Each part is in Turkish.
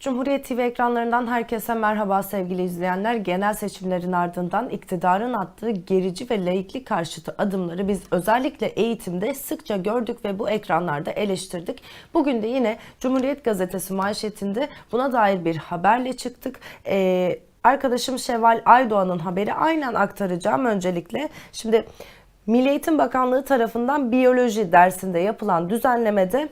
Cumhuriyet TV ekranlarından herkese merhaba sevgili izleyenler. Genel seçimlerin ardından iktidarın attığı gerici ve laiklik karşıtı adımları biz özellikle eğitimde sıkça gördük ve bu ekranlarda eleştirdik. Bugün de yine Cumhuriyet Gazetesi manşetinde buna dair bir haberle çıktık. Ee, arkadaşım Şevval Aydoğan'ın haberi aynen aktaracağım öncelikle. Şimdi Milli Eğitim Bakanlığı tarafından biyoloji dersinde yapılan düzenlemede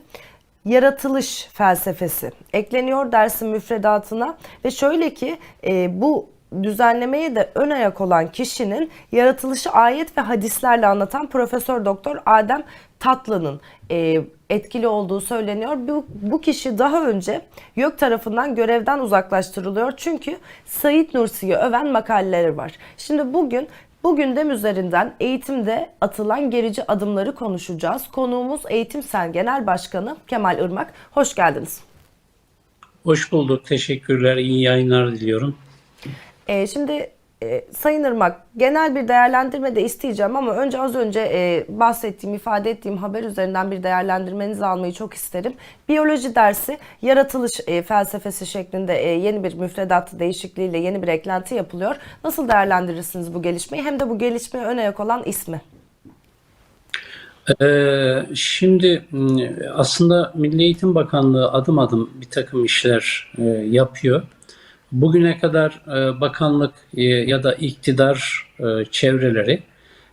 yaratılış felsefesi ekleniyor dersin müfredatına ve şöyle ki e, bu düzenlemeye de ön ayak olan kişinin yaratılışı ayet ve hadislerle anlatan Profesör Doktor Adem Tatlı'nın e, etkili olduğu söyleniyor. Bu, bu kişi daha önce YÖK tarafından görevden uzaklaştırılıyor çünkü Said Nursi'yi öven makaleleri var. Şimdi bugün bu gündem üzerinden eğitimde atılan gerici adımları konuşacağız. Konuğumuz Eğitim Sen Genel Başkanı Kemal Irmak. Hoş geldiniz. Hoş bulduk. Teşekkürler. İyi yayınlar diliyorum. Ee, şimdi e, Sayın Irmak genel bir değerlendirme de isteyeceğim ama önce az önce e, bahsettiğim, ifade ettiğim haber üzerinden bir değerlendirmenizi almayı çok isterim. Biyoloji dersi yaratılış e, felsefesi şeklinde e, yeni bir müfredat değişikliğiyle yeni bir eklenti yapılıyor. Nasıl değerlendirirsiniz bu gelişmeyi hem de bu gelişmeye ön ayak olan ismi? Ee, şimdi aslında Milli Eğitim Bakanlığı adım adım bir takım işler e, yapıyor. Bugüne kadar e, bakanlık e, ya da iktidar e, çevreleri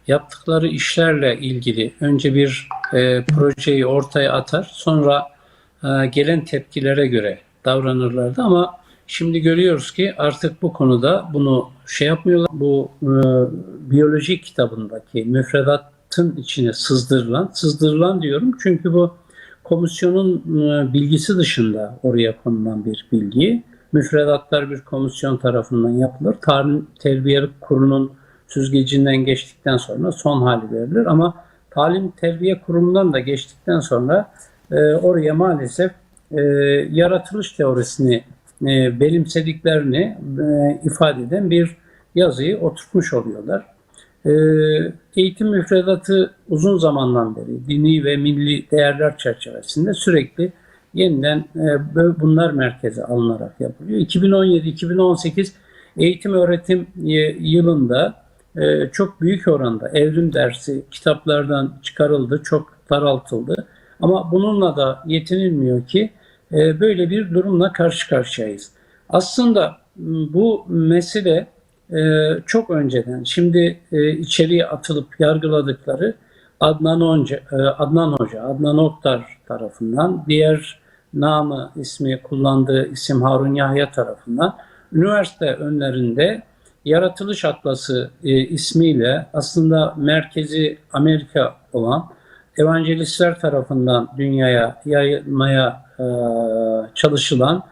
yaptıkları işlerle ilgili önce bir projeyi ortaya atar, sonra gelen tepkilere göre davranırlardı ama şimdi görüyoruz ki artık bu konuda bunu şey yapmıyorlar. Bu e, biyoloji kitabındaki müfredatın içine sızdırılan, sızdırılan diyorum çünkü bu komisyonun bilgisi dışında oraya konulan bir bilgi. Müfredatlar bir komisyon tarafından yapılır. Talim Terbiye Kurulu'nun süzgecinden geçtikten sonra son hali verilir ama Talim Terbiye Kurulu'ndan da geçtikten sonra e, oraya maalesef e, yaratılış teorisini e, benimsediklerini e, ifade eden bir yazıyı oturtmuş oluyorlar. E, eğitim müfredatı uzun zamandan beri dini ve milli değerler çerçevesinde sürekli yeniden e, bunlar merkeze alınarak yapılıyor. 2017-2018 eğitim öğretim e, yılında e, çok büyük oranda evrim dersi kitaplardan çıkarıldı, çok daraltıldı. Ama bununla da yetinilmiyor ki e, böyle bir durumla karşı karşıyayız. Aslında bu mesele çok önceden, şimdi içeriye atılıp yargıladıkları Adnan Hoca, Adnan Hoca, Adnan Oktar tarafından, diğer namı ismi kullandığı isim Harun Yahya tarafından üniversite önlerinde Yaratılış Atlası e, ismiyle aslında merkezi Amerika olan evangelistler tarafından dünyaya yayılmaya e, çalışılan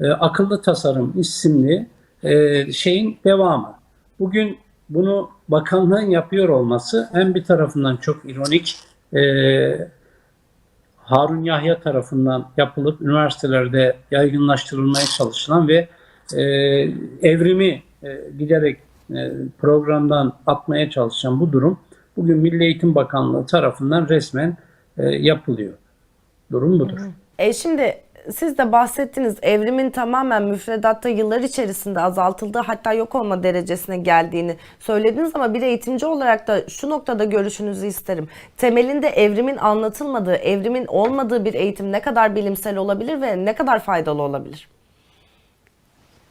e, akıllı tasarım isimli e, şeyin devamı. Bugün bunu bakanlığın yapıyor olması hem bir tarafından çok ironik e, Harun Yahya tarafından yapılıp üniversitelerde yaygınlaştırılmaya çalışılan ve e, evrimi e, giderek e, programdan atmaya çalışan bu durum bugün Milli Eğitim Bakanlığı tarafından resmen e, yapılıyor. Durum budur. E şimdi siz de bahsettiniz evrimin tamamen müfredatta yıllar içerisinde azaltıldığı hatta yok olma derecesine geldiğini söylediniz ama bir eğitimci olarak da şu noktada görüşünüzü isterim. Temelinde evrimin anlatılmadığı, evrimin olmadığı bir eğitim ne kadar bilimsel olabilir ve ne kadar faydalı olabilir?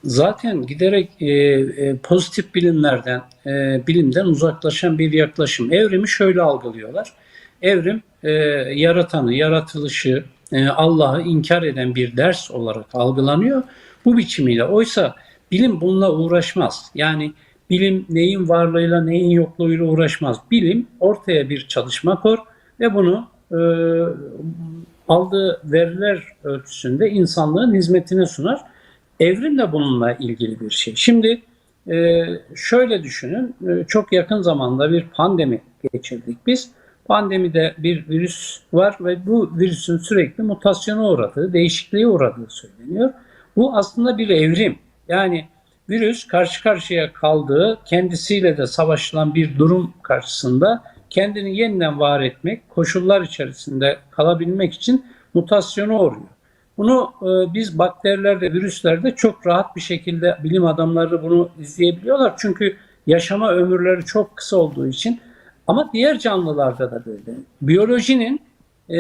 Zaten giderek e, e, pozitif bilimlerden, e, bilimden uzaklaşan bir yaklaşım. Evrimi şöyle algılıyorlar. Evrim e, yaratanı, yaratılışı, e, Allah'ı inkar eden bir ders olarak algılanıyor. Bu biçimiyle. Oysa bilim bununla uğraşmaz. Yani bilim neyin varlığıyla neyin yokluğuyla uğraşmaz. Bilim ortaya bir çalışma kor ve bunu e, aldığı veriler ölçüsünde insanlığın hizmetine sunar. Evrim de bununla ilgili bir şey. Şimdi e, şöyle düşünün, e, çok yakın zamanda bir pandemi geçirdik biz. Pandemide bir virüs var ve bu virüsün sürekli mutasyona uğradığı, değişikliğe uğradığı söyleniyor. Bu aslında bir evrim. Yani virüs karşı karşıya kaldığı, kendisiyle de savaşılan bir durum karşısında kendini yeniden var etmek, koşullar içerisinde kalabilmek için mutasyona uğruyor. Bunu e, biz bakterilerde, virüslerde çok rahat bir şekilde bilim adamları bunu izleyebiliyorlar. Çünkü yaşama ömürleri çok kısa olduğu için. Ama diğer canlılarda da böyle. Biyolojinin e,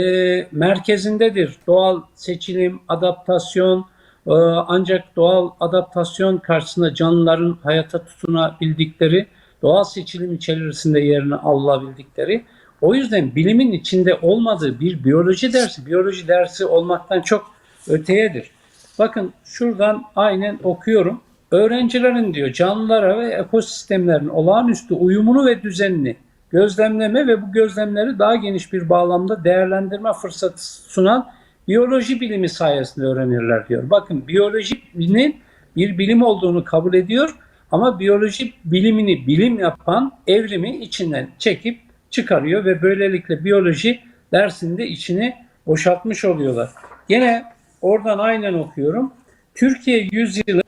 merkezindedir. Doğal seçilim, adaptasyon, e, ancak doğal adaptasyon karşısında canlıların hayata tutunabildikleri, doğal seçilim içerisinde yerini alabildikleri. O yüzden bilimin içinde olmadığı bir biyoloji dersi, biyoloji dersi olmaktan çok öteyedir. Bakın şuradan aynen okuyorum. Öğrencilerin diyor canlılara ve ekosistemlerin olağanüstü uyumunu ve düzenini gözlemleme ve bu gözlemleri daha geniş bir bağlamda değerlendirme fırsatı sunan biyoloji bilimi sayesinde öğrenirler diyor. Bakın biyolojinin bir bilim olduğunu kabul ediyor ama biyoloji bilimini bilim yapan evrimi içinden çekip çıkarıyor ve böylelikle biyoloji dersinde içini boşaltmış oluyorlar. Yine oradan aynen okuyorum. Türkiye yüzyılı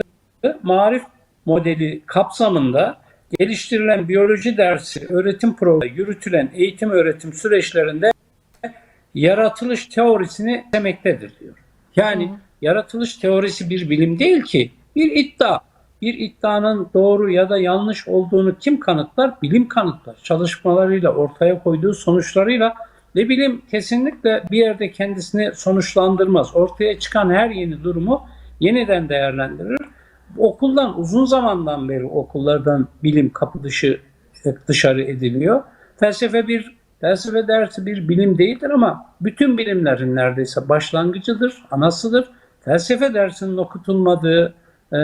marif modeli kapsamında geliştirilen biyoloji dersi öğretim programı yürütülen eğitim öğretim süreçlerinde yaratılış teorisini demektedir diyor. Yani yaratılış teorisi bir bilim değil ki bir iddia. Bir iddianın doğru ya da yanlış olduğunu kim kanıtlar? Bilim kanıtlar. Çalışmalarıyla ortaya koyduğu sonuçlarıyla ve bilim kesinlikle bir yerde kendisini sonuçlandırmaz. Ortaya çıkan her yeni durumu yeniden değerlendirir. Okuldan uzun zamandan beri okullardan bilim kapı dışı dışarı ediliyor. Felsefe bir felsefe dersi bir bilim değildir ama bütün bilimlerin neredeyse başlangıcıdır, anasıdır. Felsefe dersinin okutulmadığı, e,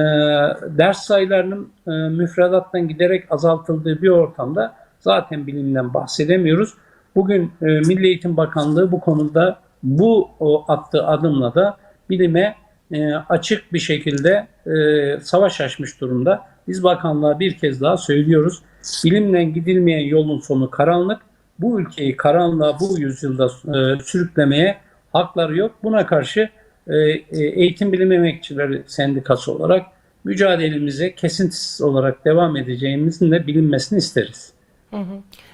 ders sayılarının e, müfredattan giderek azaltıldığı bir ortamda zaten bilimden bahsedemiyoruz. Bugün e, Milli Eğitim Bakanlığı bu konuda bu o, attığı adımla da bilime e, açık bir şekilde e, savaş açmış durumda. Biz bakanlığa bir kez daha söylüyoruz. Bilimle gidilmeyen yolun sonu karanlık. Bu ülkeyi karanlığa bu yüzyılda e, sürüklemeye hakları yok. Buna karşı e, e, Eğitim Bilim Emekçileri Sendikası olarak mücadelemize kesintisiz olarak devam edeceğimizin de bilinmesini isteriz.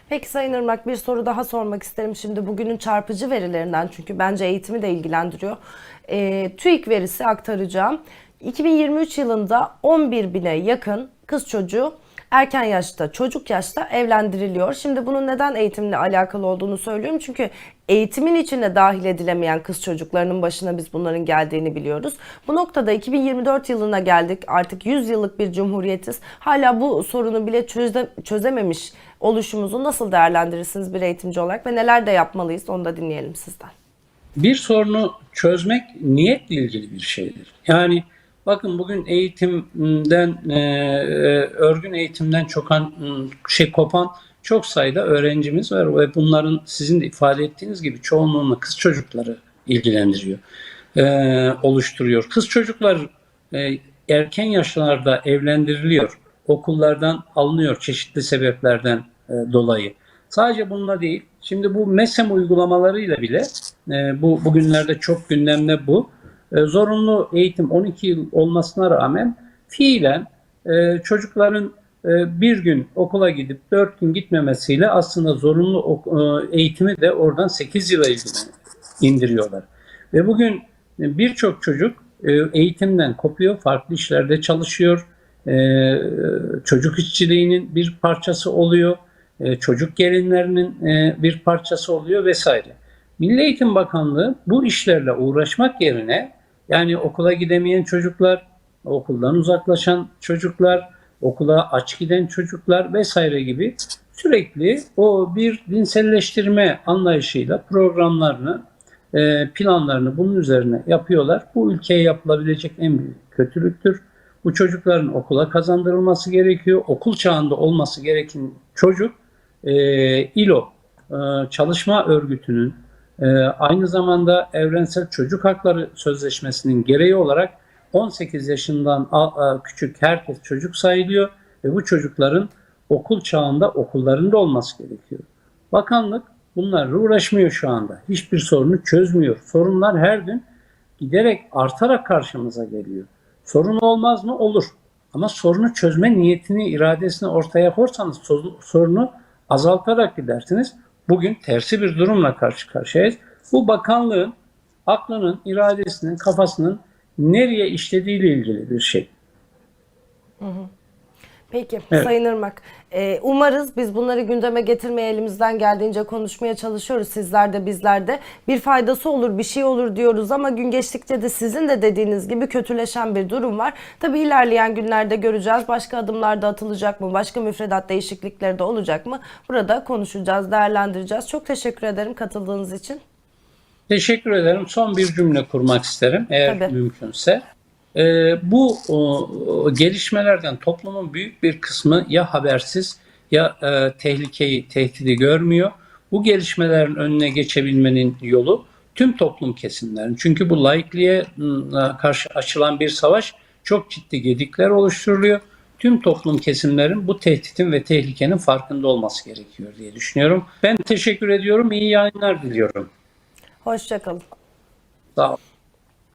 Peki Sayın Irmak bir soru daha sormak isterim. Şimdi bugünün çarpıcı verilerinden çünkü bence eğitimi de ilgilendiriyor. E, TÜİK verisi aktaracağım. 2023 yılında 11 bine yakın kız çocuğu erken yaşta, çocuk yaşta evlendiriliyor. Şimdi bunun neden eğitimle alakalı olduğunu söylüyorum. Çünkü eğitimin içine dahil edilemeyen kız çocuklarının başına biz bunların geldiğini biliyoruz. Bu noktada 2024 yılına geldik. Artık 100 yıllık bir cumhuriyetiz. Hala bu sorunu bile çöze, çözememiş oluşumuzu nasıl değerlendirirsiniz bir eğitimci olarak ve neler de yapmalıyız onu da dinleyelim sizden. Bir sorunu çözmek niyetle ilgili bir şeydir. Yani bakın bugün eğitimden, e, e, örgün eğitimden çokan şey kopan çok sayıda öğrencimiz var ve bunların sizin de ifade ettiğiniz gibi çoğunluğunu kız çocukları ilgilendiriyor, e, oluşturuyor. Kız çocuklar e, erken yaşlarda evlendiriliyor, okullardan alınıyor çeşitli sebeplerden e, dolayı. Sadece bununla değil, şimdi bu MESEM uygulamalarıyla bile e, bu bugünlerde çok gündemde bu. E, zorunlu eğitim 12 yıl olmasına rağmen fiilen e, çocukların e, bir gün okula gidip 4 gün gitmemesiyle aslında zorunlu eğitimi de oradan 8 yıla indiriyorlar. Ve bugün birçok çocuk eğitimden kopuyor, farklı işlerde çalışıyor, çocuk işçiliğinin bir parçası oluyor, çocuk gelinlerinin bir parçası oluyor vesaire. Milli Eğitim Bakanlığı bu işlerle uğraşmak yerine yani okula gidemeyen çocuklar, okuldan uzaklaşan çocuklar, okula aç giden çocuklar vesaire gibi sürekli o bir dinselleştirme anlayışıyla programlarını, e, planlarını bunun üzerine yapıyorlar. Bu ülkeye yapılabilecek en büyük kötülüktür. Bu çocukların okula kazandırılması gerekiyor. Okul çağında olması gereken çocuk e, İLO e, çalışma örgütünün e, aynı zamanda Evrensel Çocuk Hakları Sözleşmesi'nin gereği olarak 18 yaşından küçük herkes çocuk sayılıyor ve bu çocukların okul çağında okullarında olması gerekiyor. Bakanlık bunlarla uğraşmıyor şu anda. Hiçbir sorunu çözmüyor. Sorunlar her gün giderek artarak karşımıza geliyor. Sorun olmaz mı? Olur. Ama sorunu çözme niyetini, iradesini ortaya koyarsanız so- sorunu azaltarak gidersiniz. Bugün tersi bir durumla karşı karşıyayız. Bu bakanlığın aklının, iradesinin, kafasının nereye işlediğiyle ilgili bir şey. Peki Evet. Sayın Irmak, e, umarız biz bunları gündeme getirmeye elimizden geldiğince konuşmaya çalışıyoruz. Sizler de bizler de bir faydası olur, bir şey olur diyoruz ama gün geçtikçe de sizin de dediğiniz gibi kötüleşen bir durum var. Tabii ilerleyen günlerde göreceğiz. Başka adımlar da atılacak mı? Başka müfredat değişiklikleri de olacak mı? Burada konuşacağız, değerlendireceğiz. Çok teşekkür ederim katıldığınız için. Teşekkür ederim. Son bir cümle kurmak isterim eğer Tabii. mümkünse. Ee, bu o, o gelişmelerden toplumun büyük bir kısmı ya habersiz ya e, tehlikeyi, tehdidi görmüyor. Bu gelişmelerin önüne geçebilmenin yolu tüm toplum kesimlerin. Çünkü bu laikliğe ıı, karşı açılan bir savaş çok ciddi gedikler oluşturuluyor. Tüm toplum kesimlerin bu tehditin ve tehlikenin farkında olması gerekiyor diye düşünüyorum. Ben teşekkür ediyorum. İyi yayınlar diliyorum. Hoşçakalın. Sağ olun.